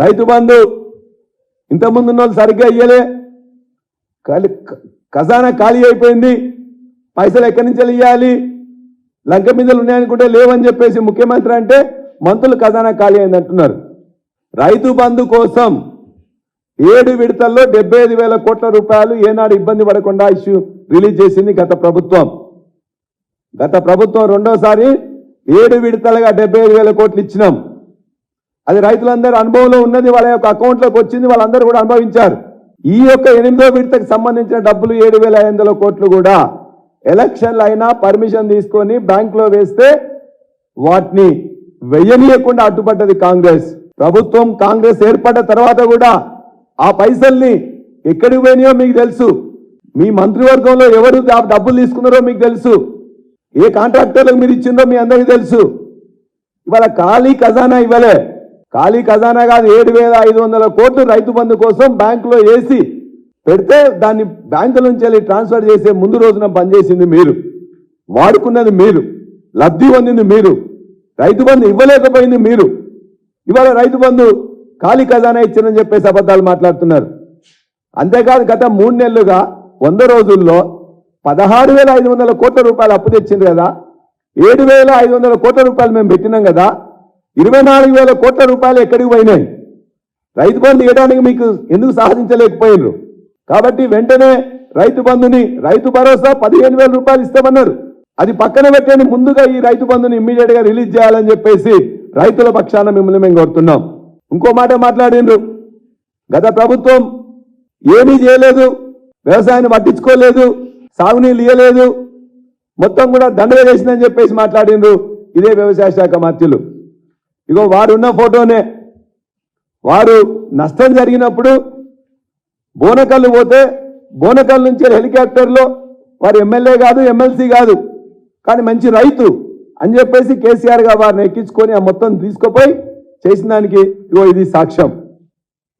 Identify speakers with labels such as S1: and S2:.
S1: రైతు బంధు ఇంతకుముందు ఉన్న వాళ్ళు సరిగ్గా ఇయ్యలే. ఖాళీ ఖజానా ఖాళీ అయిపోయింది. పైసలు ఎక్కడి నుంచి ఇవ్వాలి లంక మీదలు ఉన్నాయనుకుంటే లేవని చెప్పేసి ముఖ్యమంత్రి అంటే మంత్రులు ఖజానా ఖాళీ అయింది అంటున్నారు. రైతు బంధు కోసం ఏడు విడతల్లో డెబ్బై ఐదు వేల కోట్ల రూపాయలు ఏనాడు ఇబ్బంది పడకుండా ఇష్యూ రిలీజ్ చేసింది గత ప్రభుత్వం. గత ప్రభుత్వం రెండోసారి ఏడు విడతలుగా డెబ్బై ఐదు వేల కోట్లు ఇచ్చినాం. అది రైతులందరూ అనుభవంలో ఉన్నది వాళ్ళ యొక్క అకౌంట్లోకి వచ్చింది వాళ్ళందరూ కూడా అనుభవించారు. ఈ యొక్క ఎనిమిదో విడతకు సంబంధించిన డబ్బులు ఏడు వేల ఐదు వందల కోట్లు కూడా ఎలక్షన్లు అయినా పర్మిషన్ తీసుకొని బ్యాంకులో వేస్తే వాటిని వెయ్యనీయకుండా అడ్డుపడ్డది కాంగ్రెస్. ప్రభుత్వం కాంగ్రెస్ ఏర్పడ్డ తర్వాత కూడా ఆ పైసల్ని ఎక్కడికి పోయినాయో మీకు తెలుసు. మీ మంత్రివర్గంలో ఎవరు ఆ డబ్బులు తీసుకున్నారో మీకు తెలుసు. ఏ కాంట్రాక్టర్లకు మీరు ఇచ్చిందో మీ అందరికీ తెలుసు. ఇవాళ ఖాళీ ఖజానా ఇవ్వలే. ఖాళీ ఖజానా కాదు ఏడు వేల ఐదు వందల కోట్లు రైతు బంధు కోసం బ్యాంకులో వేసి పెడితే దాన్ని బ్యాంకు నుంచి వెళ్ళి ట్రాన్స్ఫర్ చేసే ముందు రోజున పనిచేసింది మీరు. వాడుకున్నది మీరు. లబ్ధి పొందింది మీరు. రైతు బంధు ఇవ్వలేకపోయింది మీరు. ఇవాళ రైతు బంధు ఖాళీ ఖజానా ఇచ్చిందని చెప్పేసి అబద్ధాలు మాట్లాడుతున్నారు. అంతేకాదు గత మూడు నెలలుగా వంద రోజుల్లో పదహారు వేల ఐదు వందల కోట్ల రూపాయలు అప్పు తెచ్చింది కదా. ఏడు వేల ఐదు వందల కోట్ల రూపాయలు మేము పెట్టినాం కదా. ఇరవై నాలుగు వేల కోట్ల రూపాయలు ఎక్కడికి పోయినాయి? రైతు బంధు ఇవ్వడానికి మీకు ఎందుకు సాధించలేకపోయినారు? కాబట్టి వెంటనే రైతు బంధుని రైతు భరోసా పదిహేను వేల రూపాయలు ఇస్తామన్నారు. అది పక్కన పెట్టండి ముందుగా ఈ రైతు బంధుని ఇమ్మీడియట్గా రిలీజ్ చేయాలని చెప్పేసి రైతుల పక్షాన మిమ్మల్ని మేము కోరుతున్నాం. ఇంకో మాట మాట్లాడిండ్రు. గత ప్రభుత్వం ఏమీ చేయలేదు వ్యవసాయాన్ని పట్టించుకోలేదు సాగునీళ్ళు ఇవ్వలేదు మొత్తం కూడా దండగా చేసిందని చెప్పేసి మాట్లాడిండ్రు. ఇదే వ్యవసాయ శాఖ మంత్రులు. ఇగో వారున్న ఫోటోనే. వారు నష్టం జరిగినప్పుడు బోనకల్లు పోతే బోనకల్ నుంచి హెలికాప్టర్లో వారు ఎమ్మెల్యే కాదు ఎమ్మెల్సీ కాదు కానీ మంచి రైతు అని చెప్పేసి కేసీఆర్గా వారిని ఎక్కించుకొని ఆ మొత్తం తీసుకుపోయి చేసిన దానికి ఇగో ఇది సాక్ష్యం.